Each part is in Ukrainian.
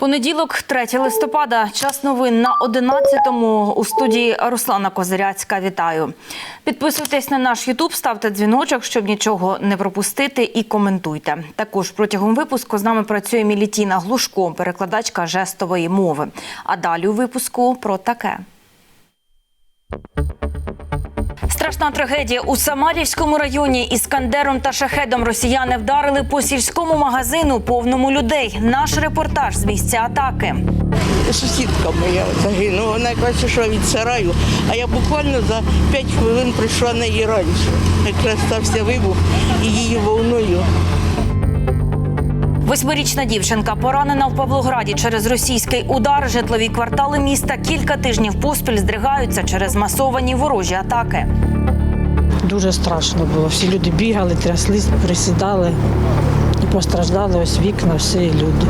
Понеділок, 3 листопада. Час новин на 11-му у студії Руслана Козиряцька. Вітаю. Підписуйтесь на наш Ютуб, ставте дзвіночок, щоб нічого не пропустити, і коментуйте. Також протягом випуску з нами працює Мілітіна Глушко, перекладачка жестової мови. А далі у випуску про таке. Страшна трагедія у Самарівському районі іскандером та шахедом росіяни вдарили по сільському магазину повному людей. Наш репортаж з місця атаки. Сусідка моя загинула, вона якраз йшла від сараю, а я буквально за 5 хвилин прийшла на її раніше. Якраз стався вибух і її волною Восьмирічна дівчинка поранена в Павлограді через російський удар. Житлові квартали міста кілька тижнів поспіль здригаються через масовані ворожі атаки. Дуже страшно було. Всі люди бігали, тряслись, присідали і постраждали ось вікна, всі люди.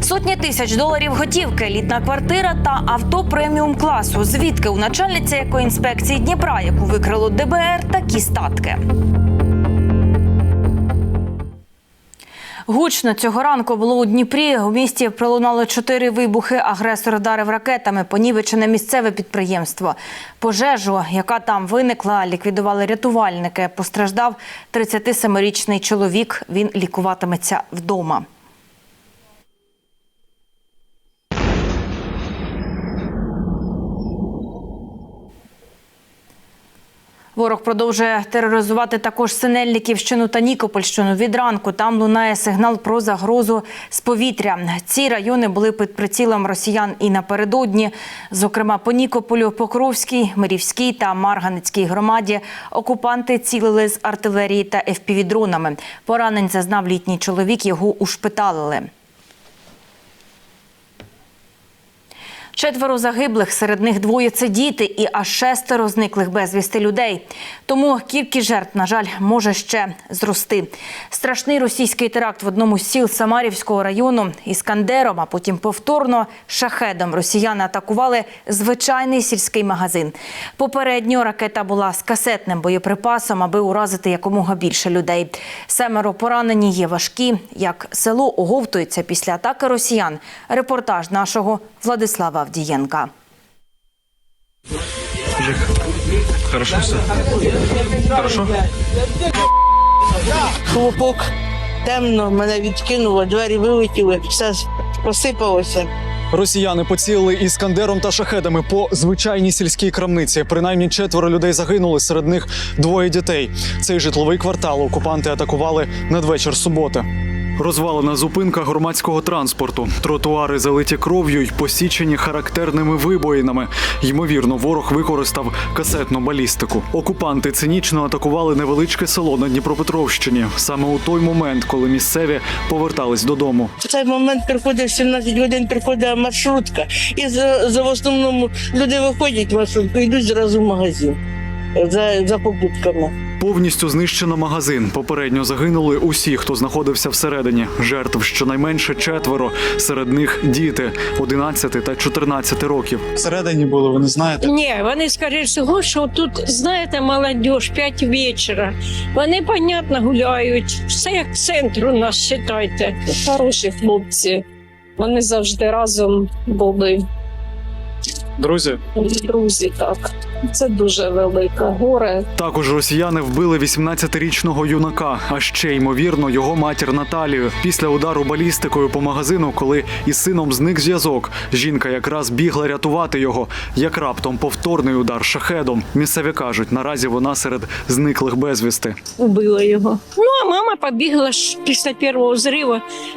Сотні тисяч доларів готівки, літна квартира та авто преміум класу. Звідки у начальниці екоінспекції Дніпра, яку викрило ДБР, такі статки. Гучно цього ранку було у Дніпрі. У місті пролунали чотири вибухи. Агресор вдарив ракетами, понівечене місцеве підприємство. Пожежу, яка там виникла, ліквідували рятувальники. Постраждав 37-річний чоловік. Він лікуватиметься вдома. Ворог продовжує тероризувати також Синельниківщину та Нікопольщину. Від ранку там лунає сигнал про загрозу з повітря. Ці райони були під прицілом росіян і напередодні. Зокрема, по Нікополю, Покровській, Мирівській та Марганецькій громаді окупанти цілили з артилерії та ФПВ-дронами. Поранень зазнав літній чоловік, його ушпиталили. Четверо загиблих, серед них двоє це діти і аж шестеро зниклих безвісти людей. Тому кількість жертв, на жаль, може ще зрости. Страшний російський теракт в одному з сіл Самарівського району іскандером, а потім повторно шахедом росіяни атакували звичайний сільський магазин. Попередньо ракета була з касетним боєприпасом, аби уразити якомога більше людей. Семеро поранені є важкі. Як село оговтується після атаки росіян. Репортаж нашого Владислава Авдієнка. Хорошо все? Хорошо? хлопок. Темно, мене відкинуло, двері вилетіли, все посипалося. Росіяни поцілили іскандером та шахедами по звичайній сільській крамниці. Принаймні четверо людей загинули, серед них двоє дітей. Цей житловий квартал окупанти атакували надвечір суботи. Розвалена зупинка громадського транспорту. Тротуари залиті кров'ю й посічені характерними вибоїнами. Ймовірно, ворог використав касетну балістику. Окупанти цинічно атакували невеличке село на Дніпропетровщині саме у той момент, коли місцеві повертались додому. В цей момент приходить в 17 годин, приходить маршрутка. І за, за в основному люди виходять маршрутку, йдуть зразу в магазин за, за попутками. Повністю знищено магазин. Попередньо загинули усі, хто знаходився всередині. Жертв щонайменше четверо. Серед них діти 11 та 14 років. Всередині були, ви не знаєте. Ні, вони скоріше всього, що тут, знаєте, молодь, 5 вечора. Вони, понятно, гуляють. Все як центр у нас, вважайте. Хороші хлопці. Вони завжди разом були. Друзі, Друзі, так. Це дуже велике горе. також росіяни вбили 18-річного юнака, а ще ймовірно його матір Наталію. Після удару балістикою по магазину, коли із сином зник зв'язок. Жінка якраз бігла рятувати його. Як раптом повторний удар шахедом. Місцеві кажуть, наразі вона серед зниклих безвісти. Убила його. Ну, а мама побігла після першого зриву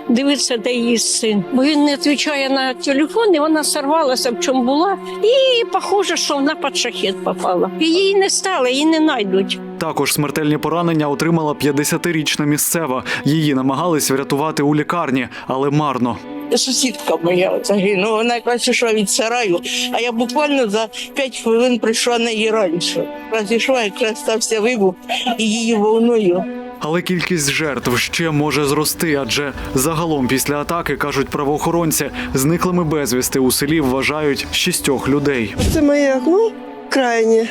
дивитися, де її син. Бо він не відповідає на телефон, і вона сорвалася, в чому була. І похоже, що вона під шахет попала. Її не стало, її не знайдуть. Також смертельні поранення отримала 50-річна місцева. Її намагались врятувати у лікарні, але марно. Сусідка моя загинула, вона якраз йшла від сараю, а я буквально за 5 хвилин прийшла на її раніше. Йшла, якраз стався вибух і її волною. Але кількість жертв ще може зрости, адже загалом після атаки кажуть правоохоронці, зниклими безвісти у селі вважають шістьох людей. Це моє окно крайнє.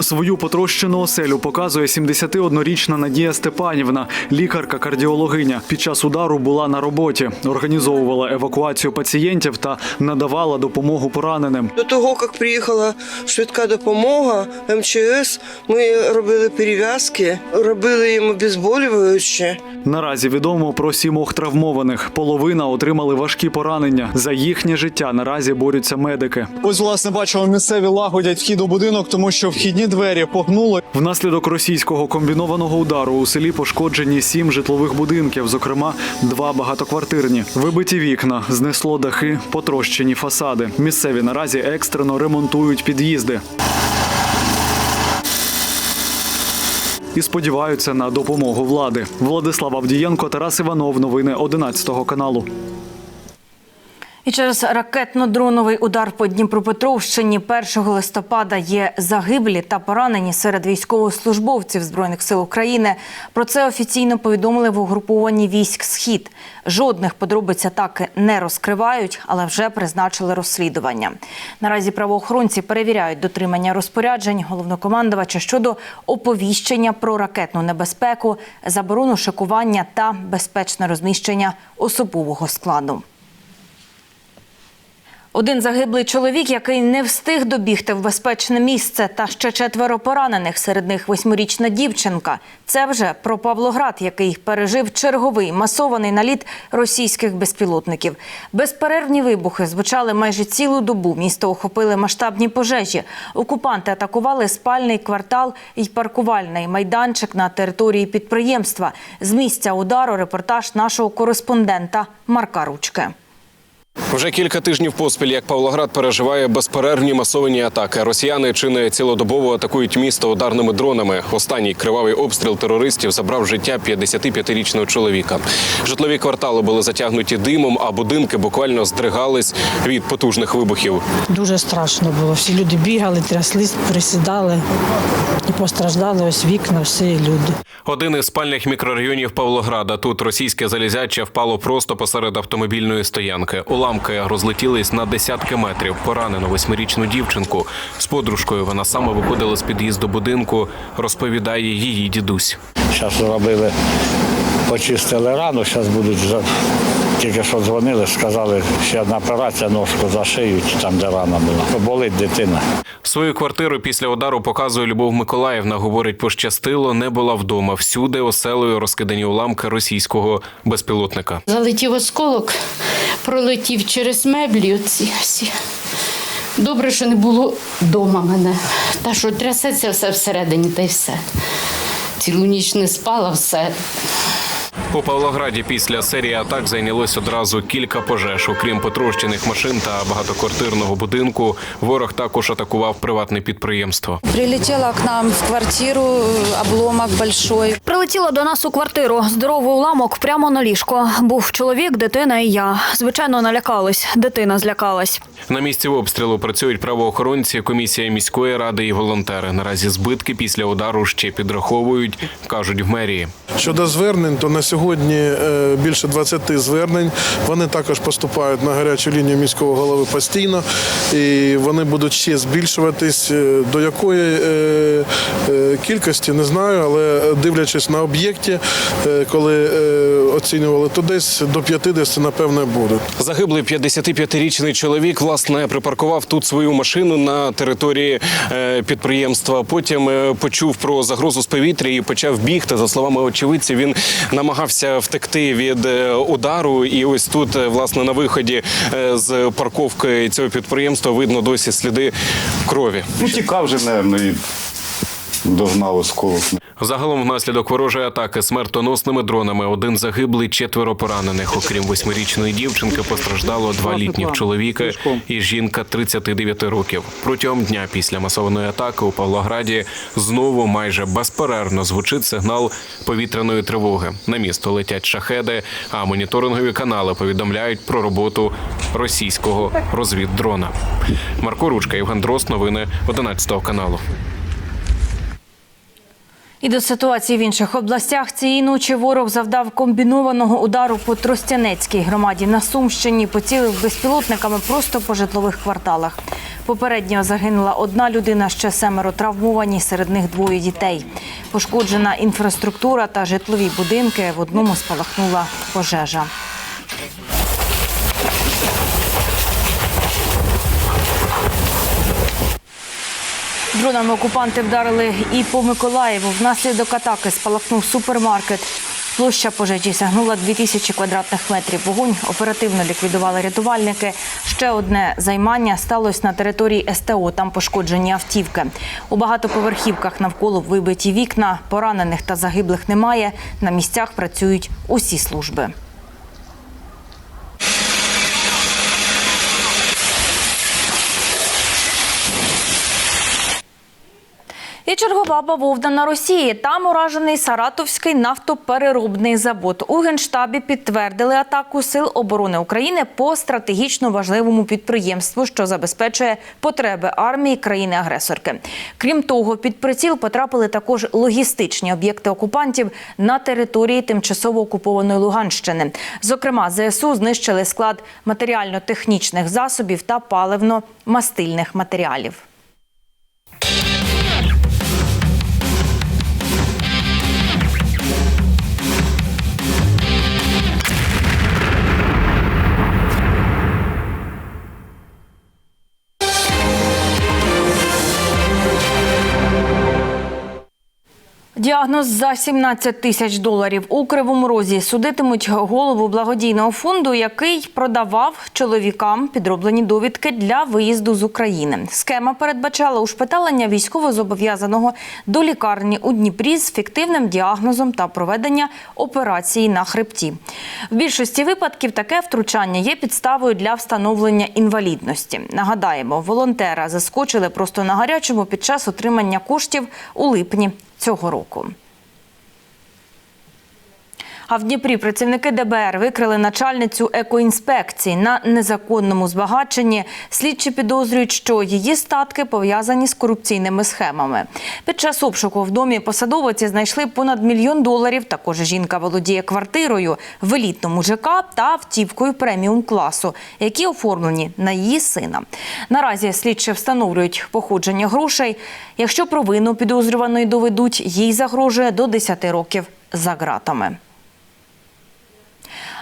Свою потрощену оселю показує 71-річна Надія Степанівна, лікарка-кардіологиня. Під час удару була на роботі, організовувала евакуацію пацієнтів та надавала допомогу пораненим. До того, як приїхала швидка допомога МЧС, ми робили перев'язки, робили їм обезболюючі. Наразі відомо про сімох травмованих. Половина отримали важкі поранення. За їхнє життя наразі борються медики. Ось власне бачимо, місцеві лагодять вхід у будинок, тому що вхідні двері погнули. Внаслідок російського комбінованого удару у селі пошкоджені сім житлових будинків, зокрема два багатоквартирні. Вибиті вікна, знесло дахи, потрощені фасади. Місцеві наразі екстрено ремонтують під'їзди. І сподіваються на допомогу влади. Владислав Авдієнко, Тарас Іванов. Новини 11 каналу. І через ракетно-дроновий удар по Дніпропетровщині 1 листопада є загиблі та поранені серед військовослужбовців збройних сил України. Про це офіційно повідомили в угрупованні військ Схід. Жодних подробиць атаки не розкривають, але вже призначили розслідування. Наразі правоохоронці перевіряють дотримання розпоряджень головнокомандувача щодо оповіщення про ракетну небезпеку, заборону шикування та безпечне розміщення особового складу. Один загиблий чоловік, який не встиг добігти в безпечне місце, та ще четверо поранених, серед них восьмирічна дівчинка. Це вже про Павлоград, який пережив черговий масований наліт російських безпілотників. Безперервні вибухи звучали майже цілу добу. Місто охопили масштабні пожежі. Окупанти атакували спальний квартал і паркувальний майданчик на території підприємства. З місця удару репортаж нашого кореспондента Марка Ручки. Вже кілька тижнів поспіль, як Павлоград переживає безперервні масовані атаки. Росіяни чи не цілодобово атакують місто ударними дронами. Останній кривавий обстріл терористів забрав життя 55-річного чоловіка. Житлові квартали були затягнуті димом, а будинки буквально здригались від потужних вибухів. Дуже страшно було. Всі люди бігали, тряслись, присідали і постраждали ось вікна, всі люди. Один із спальних мікрорайонів Павлограда. Тут російське залізяче впало просто посеред автомобільної стоянки. Уламки розлетілись на десятки метрів. Поранено восьмирічну дівчинку. З подружкою вона саме виходила з під'їзду будинку. Розповідає її дідусь. Зараз робили, почистили рану, зараз будуть вже. Тільки що дзвонили, сказали, ще одна операція, ножку зашиють, там, де рана була. Болить дитина. Свою квартиру після удару показує Любов Миколаївна. Говорить, пощастило, не була вдома. Всюди оселею розкидані уламки російського безпілотника. Залетів осколок, пролетів через меблі оці всі. Добре, що не було вдома мене. Та що трясеться все всередині, та й все. Цілу ніч не спала, все. У Павлограді після серії атак зайнялось одразу кілька пожеж. Окрім потрощених машин та багатоквартирного будинку, ворог також атакував приватне підприємство. Прилетела к нам в квартиру э, обломок большой. Прилетіла до нас у квартиру. Здоровий уламок прямо на ліжко. Був чоловік, дитина і я. Звичайно, налякались. Дитина злякалась. На місці обстрілу працюють правоохоронці, комісія міської ради і волонтери. Наразі збитки після удару ще підраховують, кажуть в мерії. Щодо звернень, то на сьогодні е, більше 20 звернень. Вони також поступають на гарячу лінію міського голови постійно, і вони будуть ще збільшуватись. Е, До якої е, кількості не знаю, але дивлячись на об'єкті, коли оцінювали, то десь до 50, напевне, будуть. Загиблий 55-річний чоловік власне припаркував тут свою машину на території підприємства. Потім почув про загрозу з повітря і почав бігти. За словами очевидців, він намагався втекти від е, удару. І ось тут, е, власне, на виході е, з парковки цього підприємства видно досі сліди крові. Ну, тікав же, мабуть, і догнав осколок. Загалом, внаслідок ворожої атаки смертоносними дронами один загиблий, четверо поранених. Окрім восьмирічної дівчинки, постраждало два літніх чоловіки і жінка 39 років. Протягом дня після масованої атаки у Павлограді знову майже безперервно звучить сигнал повітряної тривоги. На місто летять шахеди, а моніторингові канали повідомляють про роботу російського розвіддрона. Марко Ручка, Євген Дрозд, новини 11 каналу. І до ситуації в інших областях цієї ночі ворог завдав комбінованого удару по Тростянецькій громаді на Сумщині. Поцілив безпілотниками просто по житлових кварталах. Попередньо загинула одна людина, ще семеро травмовані, серед них двоє дітей. Пошкоджена інфраструктура та житлові будинки. В одному спалахнула пожежа. Дронами окупанти вдарили і по Миколаєву. Внаслідок атаки спалахнув супермаркет. Площа пожежі сягнула 2000 квадратних метрів. Вогонь оперативно ліквідували рятувальники. Ще одне займання сталося на території СТО. Там пошкоджені автівки. У багатоповерхівках навколо вибиті вікна. Поранених та загиблих немає. На місцях працюють усі служби. І чергова бавовна на Росії. Там уражений Саратовський нафтопереробний завод. У генштабі підтвердили атаку сил оборони України по стратегічно важливому підприємству, що забезпечує потреби армії країни-агресорки. Крім того, під приціл потрапили також логістичні об'єкти окупантів на території тимчасово окупованої Луганщини. Зокрема, ЗСУ знищили склад матеріально-технічних засобів та паливно-мастильних матеріалів. Діагноз за 17 тисяч доларів у Кривому Розі судитимуть голову благодійного фонду, який продавав чоловікам підроблені довідки для виїзду з України. Схема передбачала ушпиталення військовозобов'язаного до лікарні у Дніпрі з фіктивним діагнозом та проведення операції на хребті. В більшості випадків таке втручання є підставою для встановлення інвалідності. Нагадаємо, волонтера заскочили просто на гарячому під час отримання коштів у липні цього року. А в Дніпрі працівники ДБР викрили начальницю екоінспекції на незаконному збагаченні. Слідчі підозрюють, що її статки пов'язані з корупційними схемами. Під час обшуку в домі посадовиці знайшли понад мільйон доларів. Також жінка володіє квартирою в елітному ЖК та автівкою преміум класу, які оформлені на її сина. Наразі слідчі встановлюють походження грошей. Якщо провину підозрюваної доведуть, їй загрожує до 10 років за ґратами.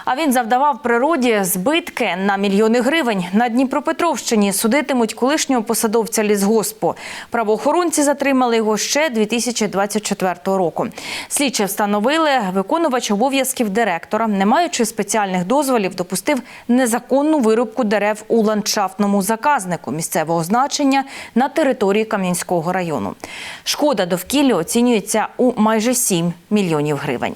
А він завдавав природі збитки на мільйони гривень. На Дніпропетровщині судитимуть колишнього посадовця лісгоспу. Правоохоронці затримали його ще 2024 року. Слідчі встановили, виконувач обов'язків директора, не маючи спеціальних дозволів, допустив незаконну вирубку дерев у ландшафтному заказнику місцевого значення на території Кам'янського району. Шкода довкіллю оцінюється у майже 7 мільйонів гривень.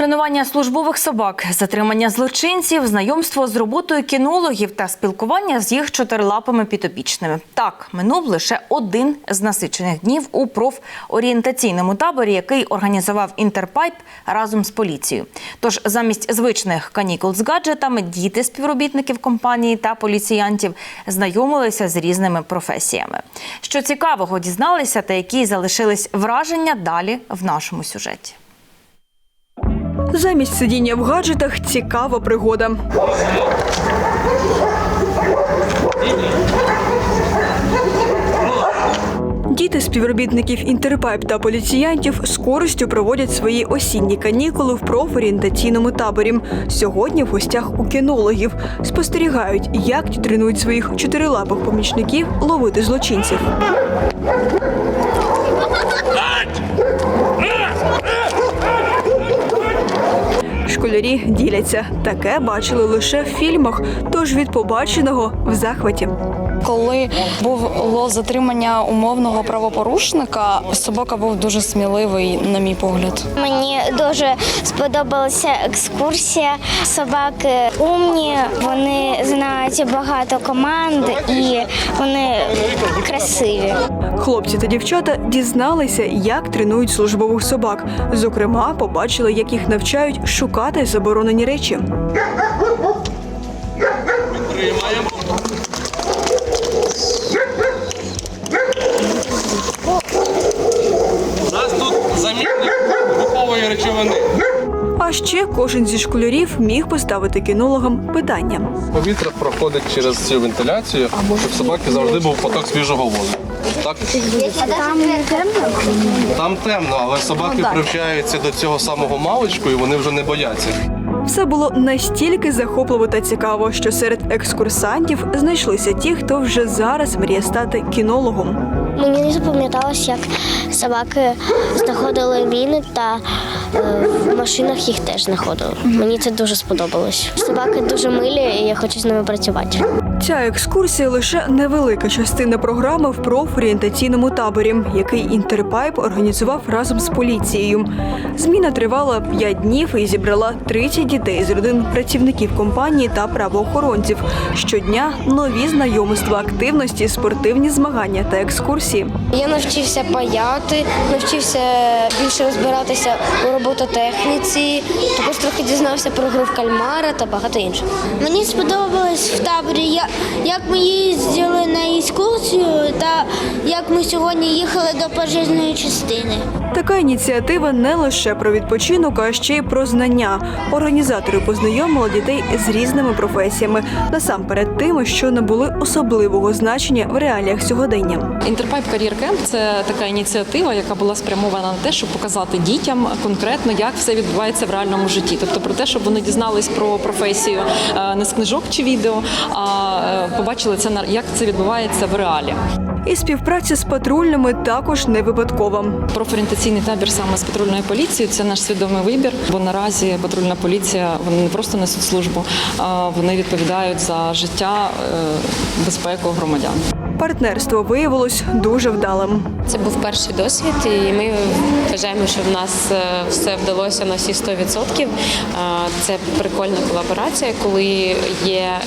Тренування службових собак, затримання злочинців, знайомство з роботою кінологів та спілкування з їх чотирилапими підопічними. Так, минув лише один з насичених днів у профорієнтаційному таборі, який організував Інтерпайп разом з поліцією. Тож замість звичних канікул з гаджетами діти співробітників компанії та поліціянтів знайомилися з різними професіями. Що цікавого дізналися та які залишились враження далі в нашому сюжеті. Замість сидіння в гаджетах цікава пригода. Діти співробітників інтерпайп та поліціянтів з користю проводять свої осінні канікули в профорієнтаційному таборі. Сьогодні в гостях у кінологів спостерігають, як ті тренують своїх чотирилапих помічників ловити злочинців. Школярі діляться. Таке бачили лише в фільмах, тож від побаченого в захваті. Коли було затримання умовного правопорушника, собака був дуже сміливий, на мій погляд. Мені дуже сподобалася екскурсія. Собаки умні, вони знають багато команд і вони красиві. Хлопці та дівчата дізналися, як тренують службових собак. Зокрема, побачили, як їх навчають шукати заборонені речі. У нас тут замінник вибухової речовини. А ще кожен зі школярів міг поставити кінологам питання. Повітря проходить через цю вентиляцію, щоб собаки завжди був поток свіжого воздуху. Так? Там темно, але собаки привчаються до цього самого маличку і вони вже не бояться. Все було настільки захопливо та цікаво, що серед екскурсантів знайшлися ті, хто вже зараз мріє стати кінологом. Мені не запам'яталось, як собаки знаходили міни та е, в машинах їх теж знаходили. Мені це дуже сподобалось. Собаки дуже милі, і я хочу з ними працювати. Ця екскурсія лише невелика частина програми в профорієнтаційному таборі, який інтерпайп організував разом з поліцією. Зміна тривала 5 днів і зібрала 30 дітей з родин працівників компанії та правоохоронців. Щодня нові знайомства, активності, спортивні змагання та екскурсії. Я навчився паяти, навчився більше розбиратися у робототехніці, також трохи дізнався про гру в кальмара та багато іншого. Мені сподобалось в таборі, як ми їздили на екскурсію та як ми сьогодні їхали до пожежної частини. Така ініціатива не лише про відпочинок, а ще й про знання. Організатори познайомили дітей з різними професіями, насамперед тими, що не були особливого значення в реаліях сьогодення. Інтерпайп Кар'єр Кемп це така ініціатива, яка була спрямована на те, щоб показати дітям конкретно, як все відбувається в реальному житті. Тобто про те, щоб вони дізнались про професію е, не з книжок чи відео, а е, побачили це на як це відбувається в реалі. І співпраця з патрульними також не випадкова. Профорієнтаційний табір саме з патрульною поліцією це наш свідомий вибір, бо наразі патрульна поліція вони не просто несуть службу, а вони відповідають за життя, е, безпеку громадян. Партнерство виявилось дуже вдалим. Це був перший досвід, і ми вважаємо, що в нас е, все вдалося на всі 100%. Е, Це прикольна колаборація, коли є е,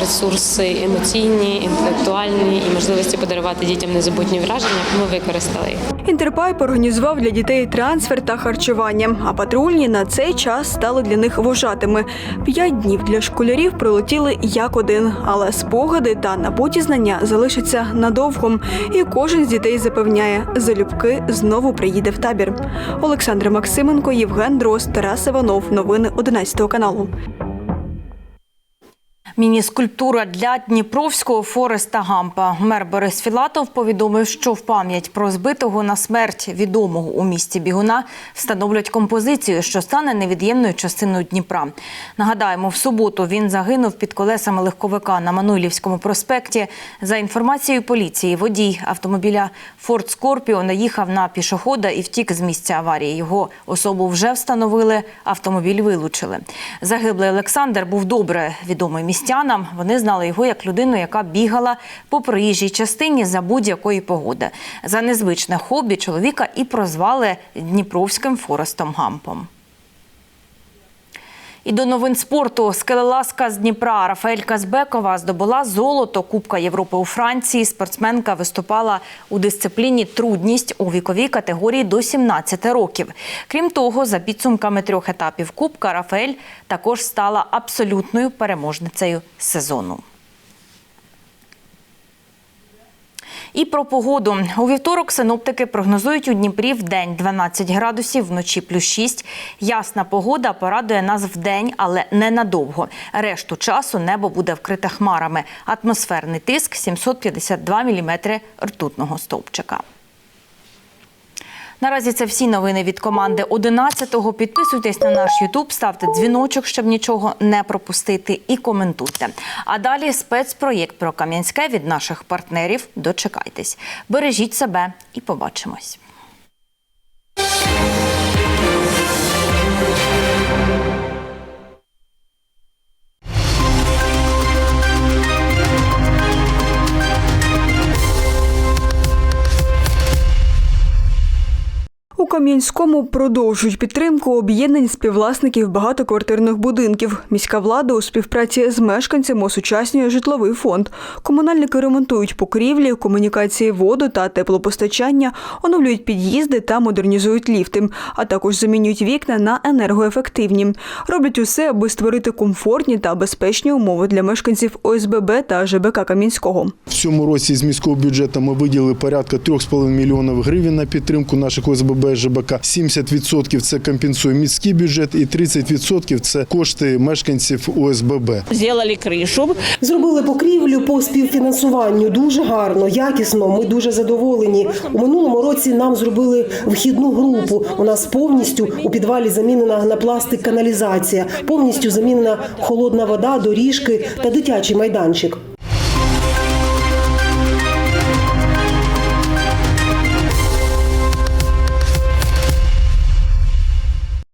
ресурси емоційні, інтелектуальні і можливості подарувати дітям незабутні враження. Ми використали їх. Інтерпайп організував для дітей трансфер та харчування, а патрульні на цей час стали для них вожатими. П'ять днів для школярів пролетіли як один, але спогади та набуті знання залишаться надовго. І кожен з дітей запевняє, залюбки знову приїде в табір. Олександр Максименко, Євген Дрозд, Тарас Іванов. Новини 11 каналу. Міні-скульптура для Дніпровського Фореста Гампа. Мер Борис Філатов повідомив, що в пам'ять про збитого на смерть відомого у місті Бігуна встановлять композицію, що стане невід'ємною частиною Дніпра. Нагадаємо, в суботу він загинув під колесами легковика на Мануйлівському проспекті. За інформацією поліції, водій автомобіля Форд Скорпіо наїхав на пішохода і втік з місця аварії. Його особу вже встановили, автомобіль вилучили. Загиблий Олександр був добре відомий містянам. Вони знали його як людину, яка бігала по проїжджій частині за будь-якої погоди. За незвичне хобі чоловіка і прозвали Дніпровським Форестом Гампом. І до новин спорту скелеласка з Дніпра Рафаель Казбекова здобула золото Кубка Європи у Франції. Спортсменка виступала у дисципліні трудність у віковій категорії до 17 років. Крім того, за підсумками трьох етапів Кубка Рафаель також стала абсолютною переможницею сезону. І про погоду. У вівторок синоптики прогнозують у Дніпрі в день 12 градусів, вночі плюс 6. Ясна погода порадує нас в день, але ненадовго. Решту часу небо буде вкрите хмарами. Атмосферний тиск 752 міліметри ртутного стовпчика. Наразі це всі новини від команди 11-го. Підписуйтесь на наш Ютуб, ставте дзвіночок, щоб нічого не пропустити, і коментуйте. А далі спецпроєкт про Кам'янське від наших партнерів. Дочекайтесь. Бережіть себе і побачимось. Кам'янському продовжують підтримку об'єднань співвласників багатоквартирних будинків. Міська влада у співпраці з мешканцями осучаснює житловий фонд. Комунальники ремонтують покрівлі, комунікації воду та теплопостачання, оновлюють під'їзди та модернізують ліфти, а також замінюють вікна на енергоефективні. Роблять усе, аби створити комфортні та безпечні умови для мешканців ОСББ та ЖБК Кам'янського. В цьому році з міського бюджету ми виділили порядка 3,5 мільйонів гривень на підтримку наших ОСББ ЖБК. 70% – це компенсує міський бюджет і 30% – це кошти мешканців ОСББ. Зробили кришу. Зробили покрівлю по співфінансуванню дуже гарно, якісно. Ми дуже задоволені. У минулому році нам зробили вхідну групу. У нас повністю у підвалі замінена на пластик каналізація, повністю замінена холодна вода, доріжки та дитячий майданчик.